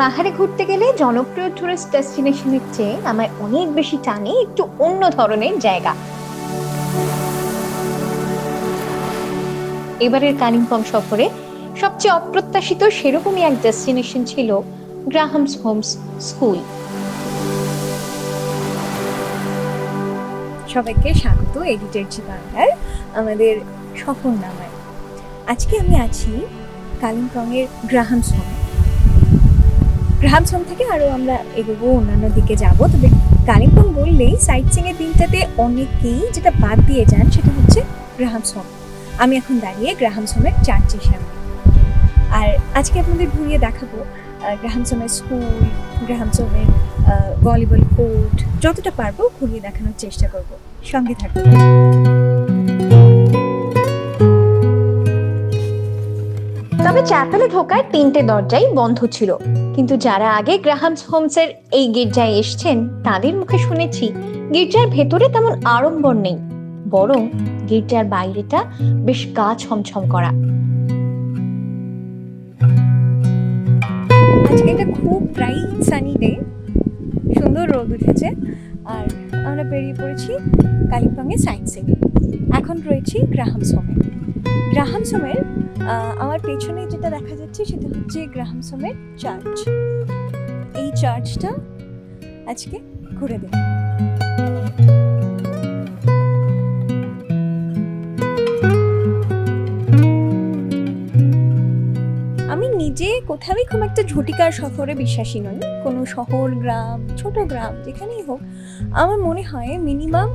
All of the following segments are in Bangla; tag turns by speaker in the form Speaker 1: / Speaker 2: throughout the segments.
Speaker 1: পাহাড়ে ঘুরতে গেলে জনপ্রিয় টুরিস্ট ডেস্টিনেশনের চেয়ে আমার অনেক বেশি টানে একটু অন্য ধরনের জায়গা। এবারের কালিম্পং সফরে সবচেয়ে অপ্রত্যাশিত সেরকমই এক ডেস্টিনেশন ছিল গ্রাহামস হোমস স্কুল। সবাইকে স্বাগত এডিটেড জি বাংলার আমাদের সফর নামায়। আজকে আমি আছি কালিম্পংয়ের গ্রাহামস হোমে। গ্রাহামস হোম থেকে আরও আমরা এগোবো অন্যান্য দিকে যাব। তবে কালিম্পং বললেই সাইট সিং এর দিনটাতে অনেকেই যেটা বাদ দিয়ে যান সেটা হচ্ছে গ্রাহামস হোম আমি এখন দাঁড়িয়ে গ্রাহামস হোমের চার্চের সামনে। আর আজকে আপনাদের ঘুরিয়ে দেখাবো আহ, গ্রাহামস স্কুল গ্রাহামস হোমের ভলিবল কোর্ট যতটা পারব ঘুরিয়ে দেখানোর চেষ্টা করব। সঙ্গে থাকুন। ঢোকার তিনটে দরজাই বন্ধ ছিল। কিন্তু যারা আগে গ্রাহামস হোমসের এই গির্জায় এসছেন, তাদের মুখে শুনেছি গির্জার ভেতরে তেমন আড়ম্বর নেই। বরং গির্জার বাইরেটা বেশ গা ছমছম করা। আজকে এটা খুব ব্রাইট সানি ডে সুন্দর রোদ উঠেছে। আর আমরা বেরিয়ে পড়েছি কালিম্পংয়ে সাইট সিং এখন রয়েছি গ্রাহামস হোমে। গ্রাহামস হোমের আহ, আমার পেছনে যেটা দেখা যাচ্ছে সেটা হচ্ছে গ্রাহামস হোমের চার্চ এই চার্চটা আজকে ঘুরে দেব। আমি নিজে কোথাওই খুব একটা ঝটিকার সফরে বিশ্বাসী নই। কোনো শহর গ্রাম ছোট গ্রাম যেখানেই হোক আমার মনে হয় মিনিমাম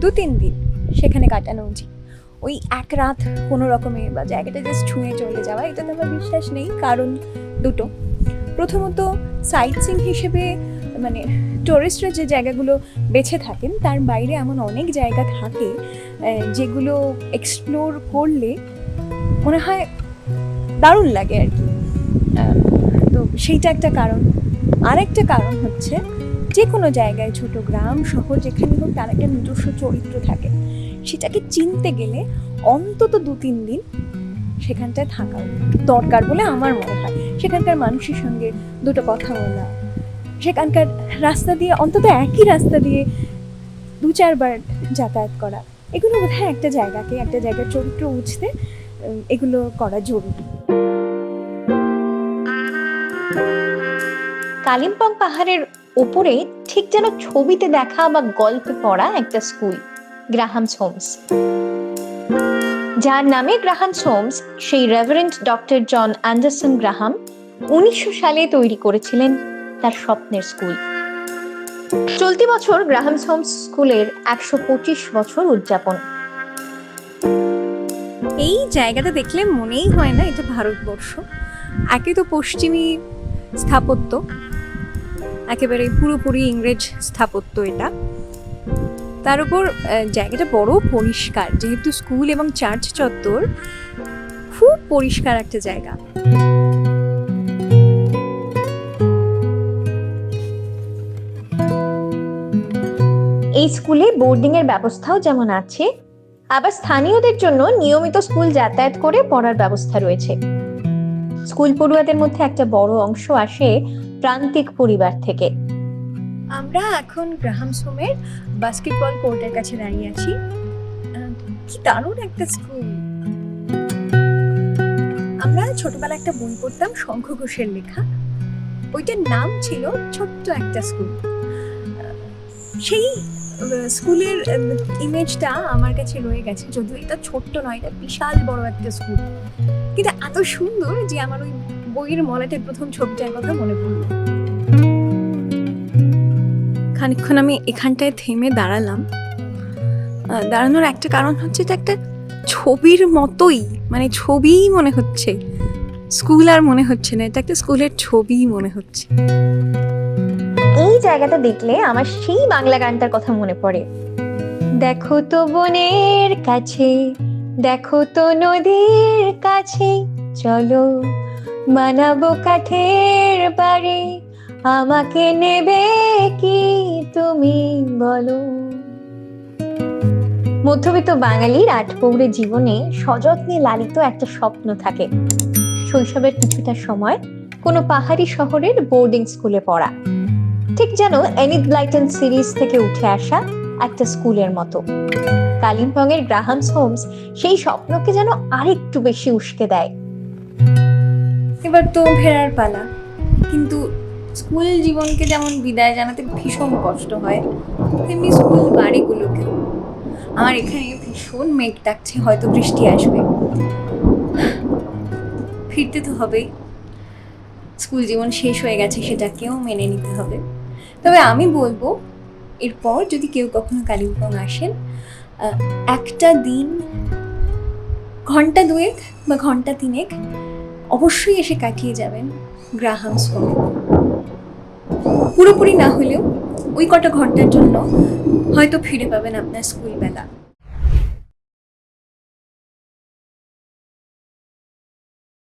Speaker 1: দু তিন দিন সেখানে কাটানো উচিত। ওই এক রাত কোনো রকমে বা জায়গাটা জাস্ট ছুঁয়ে চলে যাওয়া, এটাতে আমার বিশ্বাস নেই, কারণ দুটো। প্রথমত সাইট সিং হিসেবে মানে টুরিস্টরা যে জায়গাগুলো বেছে থাকেন, তার বাইরে এমন অনেক জায়গা থাকে যেগুলো এক্সপ্লোর করলে মনে হয় দারুণ লাগে আর কি। তো সেইটা একটা কারণ। আর একটা কারণ হচ্ছে যে কোনো জায়গায় ছোট গ্রাম, শহর, যেখানে হোক, তার একটা নিজস্ব চরিত্র থাকে। সেটাকে চিনতে গেলে অন্তত দু তিন দিন সেখানটায় থাকা দরকার বলে আমার মনে হয়। সেখানকার মানুষের সঙ্গে দুটো কথা বলা। সেখানকার রাস্তা দিয়ে, অন্তত একই রাস্তা দিয়ে দু চারবার যাতায়াত করা। এগুলো বোধহয় একটা জায়গাকে, একটা জায়গার চরিত্র উঠতে এগুলো করা জরুরি। কালিম্পং পাহাড়ের ওপরে ঠিক যেন ছবিতে দেখা বা গল্পে পড়া একটা স্কুল। গ্রাহামস হোমস যার নামে গ্রাহামস হোমস সেই reverend doctor John Anderson Graham উনিশশো সালে তৈরি করেছিলেন তার স্বপ্নের স্কুল চলতি বছর গ্রাহামস হোমস স্কুলের একশো পঁচিশ বছর উদযাপন। এই জায়গাটা দেখলে মনেই হয় না এটা ভারতবর্ষ। একে তো পশ্চিমী স্থাপত্য, একেবারে পুরোপুরি ইংরেজ স্থাপত্য এটা। তার উপর জায়গাটা বড় পরিষ্কার, যেহেতু স্কুল এবং চার্চ চত্বর খুব পরিষ্কার একটা জায়গা। এই স্কুলে বোর্ডিং এর ব্যবস্থাও যেমন আছে, আবার স্থানীয়দের জন্য নিয়মিত স্কুল যাতায়াত করে পড়ার ব্যবস্থা রয়েছে। স্কুল পড়ুয়াদের মধ্যে একটা বড় অংশ আসে প্রান্তিক পরিবার থেকে। আমরা এখন গ্রাহামস হোমের বাস্কেটবল কোর্টের কাছে দাঁড়িয়ে আছি। কি দারুণ একটা স্কুল আমরা ছোটবেলায় একটা বই পড়তাম, শঙ্খ ঘোষের লেখা। ওইটার নাম ছিল ছোট্ট একটা স্কুল সেই স্কুলের ইমেজটা আমার কাছে রয়ে গেছে, যদিও এটা ছোট্ট নয়, এটা বিশাল বড় একটা স্কুল কিন্তু এত সুন্দর যে আমার ওই বইয়ের মলাটের প্রথম ছবিটার কথা মনে পড়ল। খানিকক্ষণ আমি এখানটায় থেমে দাঁড়ালাম। দাঁড়ানোর একটা কারণ হচ্ছে এটা একটা ছবির মতোই মানে ছবিই মনে হচ্ছে। স্কুল আর মনে হচ্ছে না, এটা একটা স্কুলের ছবিই মনে হচ্ছে। এই জায়গাটা দেখলে আমার সেই বাংলা গানটার কথা মনে পড়ে। দেখো তো বনের কাছে, দেখো তো নদীর কাছে, চলো বানাবো কাঠের বাড়ি। আমাকে নেবে কি তুমি বলো? মধ্যবিত্ত বাঙালির আটপৌরে জীবনে সযত্নে লালিত একটা স্বপ্ন থাকে। শৈশবের কিছুটা সময়
Speaker 2: কোনো পাহাড়ি শহরের বোর্ডিং স্কুলে পড়া। ঠিক যেন এনিড ব্লাইটন সিরিজ থেকে উঠে আসা একটা স্কুলের মতো। কালিম্পংয়ের গ্রাহামস হোমস সেই স্বপ্নকে যেন আরেকটু বেশি উস্কে দেয়।
Speaker 1: এবার তো ফেরার পালা। কিন্তু স্কুল জীবনকে যেমন বিদায় জানাতে ভীষণ কষ্ট হয়, তেমনি স্কুল বাড়িগুলোকেও। আমার এখানে ভীষণ মেঘ ডাকছে, হয়তো বৃষ্টি আসবে। ফিরতে তো হবেই। স্কুল জীবন শেষ হয়ে গেছে, সেটাকেও মেনে নিতে হবে। তবে আমি বলব, এরপর যদি কেউ কখনো কালিম্পং আসেন একটা দিন, ঘণ্টা দুয়েক বা ঘণ্টা তিনেক অবশ্যই এসে কাটিয়ে যাবেন গ্রাহামস হোমে পুরোপুরি না হলেও ওই কটা ঘণ্টার জন্য হয়তো ফিরে পাবেন আপনার স্কুল বেলা